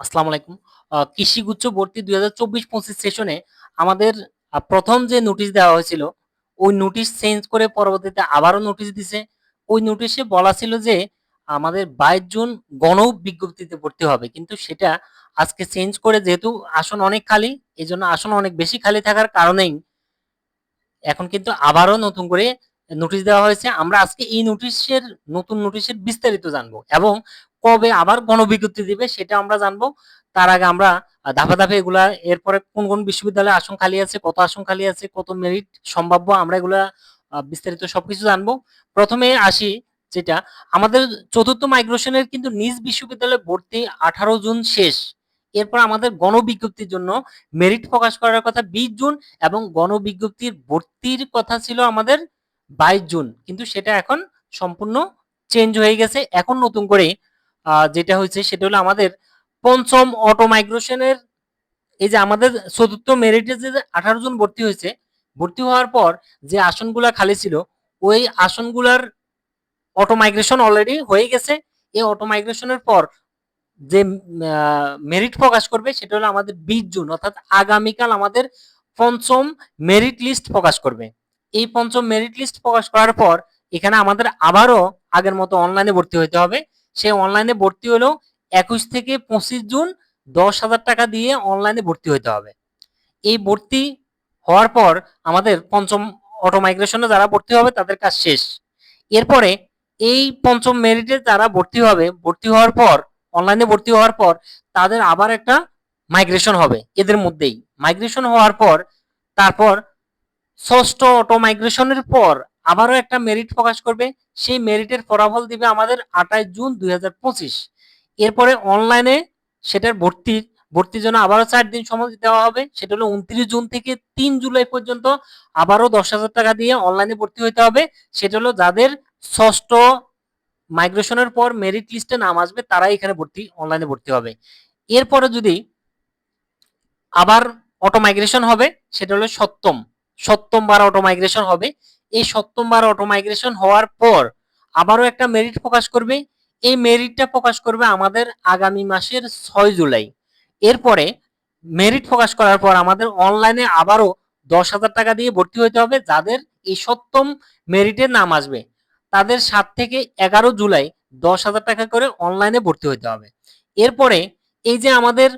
আসসালামু আলাইকুম। কৃষিগুচ্ছ ভর্তি ২০২৪-২৫ সেশনে আমাদের ১ম যে নোটিশ দেওয়া হয়েছিল, ওই নোটিশ চেঞ্জ করে পরবর্তীতে আবারও নোটিশ দিছে। ওই নোটিশে বলা ছিল যে আমাদের ২২ জুন গণ বিজ্ঞপ্তিতে ভর্তি হবে। কিন্তু সেটা আজকে চেঞ্জ করে যেহেতু আসন অনেক খালি, এজন্য আসন অনেক বেশি খালি থাকার কারণেই এখন কিন্তু আবারও নতুন করে নোটিশ দেওয়া হয়েছে। আমরা আজকে এই নোটিশের নতুন নোটিশের বিস্তারিত জানব এবং কবে আবার গণবিজ্ঞপ্তি দিবে সেটা আমরা জানব। তার আগে আমরা ধাপে, ধাপে এগুলা এরপরে কোন, কোন বিশ্ববিদ্যালয়ে আসন খালি আছে, কত আসন খালি আছে, কত মেরিট সম্ভাব্য আমরা এগুলা বিস্তারিত সবকিছু জানব। ১ম এ আসি যেটা আমাদের চতুর্থ মাইগ্রেশনের কিন্তু নিজ বিশ্ববিদ্যালয়ে ভর্তি ১৮ জুন শেষ। এরপর আমাদের গণবিজ্ঞপ্তির জন্য মেরিট প্রকাশ করার কথা ২০ জুন এবং গণবিজ্ঞপ্তির ভর্তির কথা ছিল আমাদের ২২ জুন। কিন্তু সেটা এখন সম্পূর্ণ চেঞ্জ হয়ে গেছে। এখন নতুন করে যেটা হয়েছে সেটা হলো আমাদের পঞ্চম অটো মাইগ্রেশনের এই যে আমাদের চতুর্থ মেরিটে যে ১৮ জন ভর্তি হয়েছে, ভর্তি হওয়ার পর যে আসনগুলা খালি ছিল, ওই আসনগুলার অটো মাইগ্রেশন অলরেডি হয়ে গেছে। এই অটো মাইগ্রেশনের পর যে মেরিট প্রকাশ করবে সেটা হলো আমাদের ২০ জুন অর্থাৎ আগামীকাল আমাদের পঞ্চম মেরিট লিস্ট প্রকাশ করবে। এই পঞ্চম মেরিট লিস্ট প্রকাশ করার পর এখানে আমাদের আবারও আগের মতো অনলাইনে ভর্তি হইতে হবে। সেই অনলাইনে ভর্তি হলেও ২১ থেকে ২৫ জুন ৳১০,০০০ দিয়ে অনলাইনে ভর্তি হইতে হবে। এই ভর্তি হওয়ার পর আমাদের পঞ্চম অটো মাইগ্রেশনে যারা ভর্তি হবে তাদের কাজ শেষ। এরপরে এই পঞ্চম মেরিটে যারা ভর্তি হবে, ভর্তি হওয়ার পর অনলাইনে ভর্তি হওয়ার পর তাদের আবার একটা মাইগ্রেশন হবে এদের মধ্যেই। মাইগ্রেশন হওয়ার পর তারপর ষষ্ঠ অটো মাইগ্রেশনের পর আবারও একটা মেরিট প্রকাশ করবে। সেই মেরিটের ফলাফল দিবে আমাদের ২৮ জুন ২০২৫। এরপরে অনলাইনে সেটার ভর্তির ভর্তির জন্য আবারও চার দিন সময় দেওয়া হবে। সেটা হলো ২৯ জুন থেকে তিন জুলাই পর্যন্ত আবারও ৳১০,০০০ দিয়ে অনলাইনে ভর্তি হইতে হবে। সেটা হলো যাদের ষষ্ঠ মাইগ্রেশনের পর মেরিট লিস্টে নাম আসবে তারাই এখানে ভর্তি অনলাইনে ভর্তি হবে। এরপরে যদি আবার অটো মাইগ্রেশন হবে সেটা হলো ৭ম, ৭ম বার অটো মাইগ্রেশন হবে। এই ৭ম বার অটো মাইগ্রেশন হওয়ার পর আবারও একটা মেরিট প্রকাশ করবে। এই মেরিটটা প্রকাশ করবে আমাদের আগামী মাসের ছয় জুলাই। এরপরে মেরিট প্রকাশ করার পর আমাদের অনলাইনে আবারও ৳১০,০০০ দিয়ে ভর্তি হইতে হবে যাদের এই সপ্তম মেরিটের নাম আসবে। তাদের সাত থেকে ১১ জুলাই ৳১০,০০০ করে অনলাইনে ভর্তি হইতে হবে। এরপরে এই যে আমাদের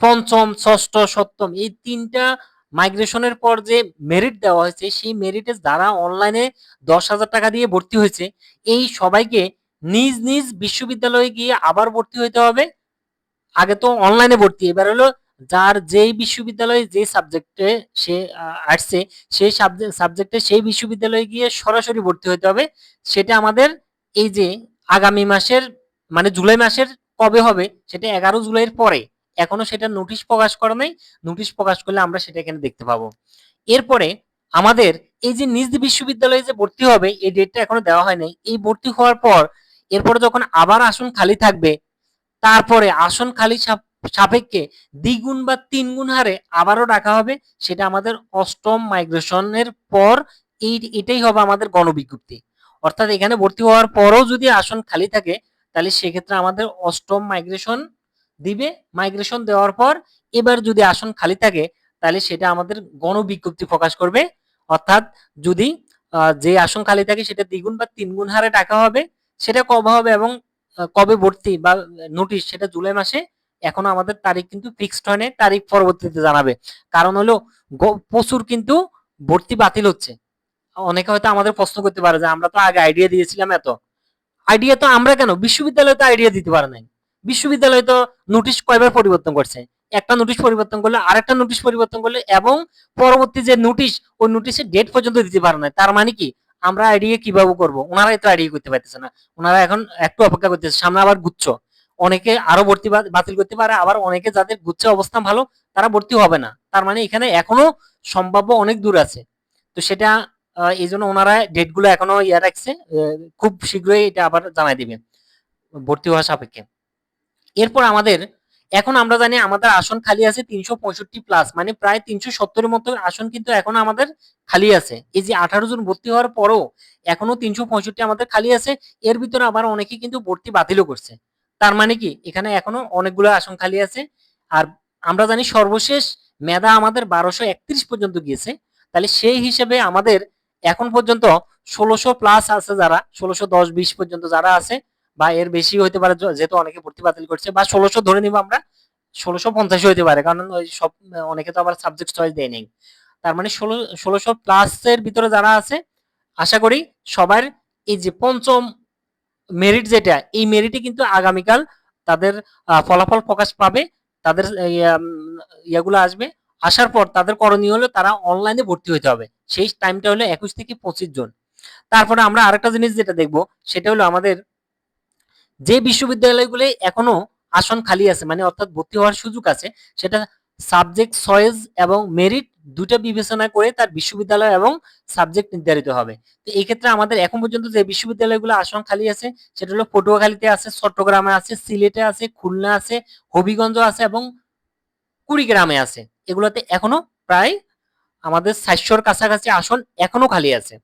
৫ম, ৬ষ্ঠ, ৭ম এই ৩ টা মাইগ্রেশনের পর যে মেরিট দেওয়া হয়েছে সেই মেরিটে যারা অনলাইনে ৳১০,০০০ দিয়ে ভর্তি হয়েছে, এই সবাইকে নিজ, নিজ বিশ্ববিদ্যালয়ে গিয়ে আবার ভর্তি হইতে হবে। আগে তো অনলাইনে ভর্তি, এবার হলো যার যেই বিশ্ববিদ্যালয়ে যে সাবজেক্টে সে আসছে সেই সাবজে সাবজেক্টে সেই বিশ্ববিদ্যালয়ে গিয়ে সরাসরি ভর্তি হইতে হবে। সেটা আমাদের এই যে আগামী মাসের মানে জুলাই মাসের কবে হবে সেটা ১১ জুলাইয়ের পরে। এখনও সেটা নোটিশ প্রকাশ করা নাই। নোটিশ প্রকাশ করলে আমরা সেটা এখানে দেখতে পাবো। এরপরে আমাদের এই যে নিজ বিশ্ববিদ্যালয়ে যে ভর্তি হবে এই ডেটটা এখনও দেওয়া হয় নাই। এই ভর্তি হওয়ার পর এরপরে যখন আবার আসন খালি থাকবে, তারপরে আসন খালি সাপ সাপেক্ষে দ্বিগুণ বা ৩ গুণ হারে আবারও ডাকা হবে। সেটা আমাদের ৮ম মাইগ্রেশনের পর এই এটাই হবে আমাদের গণবিজ্ঞপ্তি। অর্থাৎ এখানে ভর্তি হওয়ার পরও যদি আসন খালি থাকে তাহলে সেক্ষেত্রে আমাদের অষ্টম মাইগ্রেশন দিবে। মাইগ্রেশন দেওয়ার পর এবার যদি আসন খালি থাকে, তাহলে সেটা আমাদের গণবিজ্ঞপ্তি প্রকাশ করবে। অর্থাৎ যদি যে আসন খালি থাকে সেটা দ্বিগুণ বা ৩ গুণ হারে টাকা হবে। সেটা কবে হবে এবং কবে ভর্তি বা নোটিশ সেটা জুলাই মাসে, এখনও আমাদের তারিখ কিন্তু ফিক্সড হয় নাই। তারিখ পরবর্তীতে জানাবে। কারণ হলো প্রচুর কিন্তু ভর্তি বাতিল হচ্ছে। অনেকে হয়তো আমাদের প্রশ্ন করতে পারে যে, আমরা তো আগে আইডিয়া দিয়েছিলাম এত। আইডিয়া তো আমরা কেন বিশ্ববিদ্যালয় তো আইডিয়া দিতে পারে নাই। বিশ্ববিদ্যালয় তো নোটিশ কয়বার পরিবর্তন করছে। একটা নোটিশ পরিবর্তন করলে আরেকটা নোটিশ পরিবর্তন করলে এবং পরবর্তী যে নোটিশ ওই নোটিশের ডেট পর্যন্ত দিতে পারে না তার মানে কি আমরা আইডিয়া কীভাবে করব? উনারাই তো আইডিয়া করতে পারতেছে না। ওনারা এখন একটু অপেক্ষা করতেছে। সামনে আবার গুচ্ছ। অনেকে আরও ভর্তি বাতিল করতে পারে। আবার অনেকে যাদের গুচ্ছ অবস্থান ভালো, তারা ভর্তি হবে না। তার মানে এখানে এখনও সম্ভাব্য অনেক দূর আছে। তো সেটা এই জন্য ওনারা ডেটগুলো এখনও ইয়ে রাখছে। খুব শীঘ্রই এটা আবার জানাই দিবে। ভর্তি হওয়া সাপেক্ষে। এরপর আমাদের, এখন আমরা জানি আমাদের আসন খালি আছে ৩৬৫ প্লাস মানে প্রায় তিনশো সত্তরের মতো আসন কিন্তু এখন আমাদের খালি আছে। এই যে ১৮ জন ভর্তি হওয়ার পরও এখনও ৩৬৫ আমাদের খালি আছে। এর ভিতরে আবার অনেকে কিন্তু ভর্তি বাতিলও করছে। তার মানে কি, এখানে এখনও অনেকগুলো আসন খালি আছে আর আমরা জানি সর্বশেষ মেধা আমাদের বারোশো একত্রিশ পর্যন্ত গিয়েছে তাহলে সেই হিসেবে আমাদের এখন পর্যন্ত ষোলোশো প্লাস আছে যারা, ষোলোশো দশ বিশ পর্যন্ত যারা আছে বা এর বেশি হতে পারে যেহেতু অনেকে ভর্তি বাতিল করছে বা ষোলোশো ধরে নিব আমরা ষোলোশো পঞ্চাশ হতে পারে কারণ ওই সব অনেকে তো আবার সাবজেক্ট চয়েস দেয় নেই। তার মানে ষোলো ষোলোশো প্লাসের ভিতরে যারা আছে আশা করি সবার এই যে পঞ্চম মেরিট যেটা এই মেরিটে কিন্তু আগামীকাল তাদের ফলাফল প্রকাশ পাবে তাদের ইয়া, ইয়াগুলো আসবে। আসার পর তাদের করণীয় হলো তারা অনলাইনে ভর্তি হতে হবে। সেই টাইমটা হলো একুশ থেকে পঁচিশ জন। তারপরে আমরা আরেকটা জিনিস যেটা দেখব সেটা হলো আমাদের যে বিশ্ববিদ্যালয়গুলো এখনও আসন খালি আছে মানে অর্থাৎ ভর্তি হওয়ার সুযোগ আছে সেটা সাবজেক্ট চয়েস এবং মেরিট দুটা বিবেচনা করে তার বিশ্ববিদ্যালয় এবং সাবজেক্ট নির্ধারিত হবে। তো এই ক্ষেত্রে আমাদের এখন পর্যন্ত যে বিশ্ববিদ্যালয়গুলো আসন খালি আছে সেটা হলো পটুয়াখালীতে আছে চট্টগ্রামে আছে সিলেটে আছে খুলনা আছে হবিগঞ্জ আছে এবং কুড়িগ্রামে আছে। এগুলোতে এখনও প্রায় আমাদের সাতশোর কাছাকাছি আসন এখনও খালি আছে।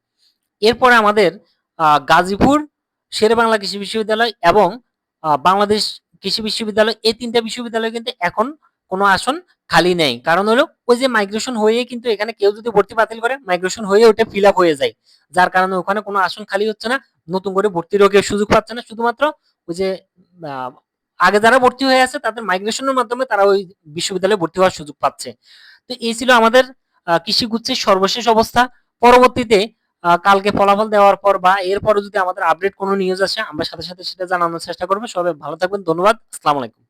এরপরে আমাদের আহ, গাজীপুর শেরেবাংলা কৃষি বিশ্ববিদ্যালয় এবং বাংলাদেশ কৃষি বিশ্ববিদ্যালয়, এই তিনটা বিশ্ববিদ্যালয় কিন্তু এখন কোনো আসন খালি নেই। কারণ হলো, ওই যে মাইগ্রেশন হয়ে কিন্তু এখানে কেউ যদি ভর্তি বাতিল করে মাইগ্রেশন হয়ে ওটা ফিল হয়ে যায়। যার কারণে ওখানে কোনো আসন খালি হচ্ছে না, নতুন করে ভর্তিরও কেউ সুযোগ পাচ্ছে না। শুধুমাত্র ওই যে আগে যারা ভর্তি হয়ে আছে, তাদের মাইগ্রেশনের মাধ্যমে তারা ওই বিশ্ববিদ্যালয়ে ভর্তি হওয়ার সুযোগ পাচ্ছে। তো এই ছিল আমাদের কৃষি গুচ্ছের সর্বশেষ অবস্থা। পরবর্তীতে কালকে ফলাফল দেওয়ার পর বা এরপরে যদি আমাদের আপডেট কোনো নিউজ আসে, আমরা সাথে সাথে সেটা জানানোর চেষ্টা করব। সবাই ভালো থাকবেন, ধন্যবাদ, আসসালামু আলাইকুম।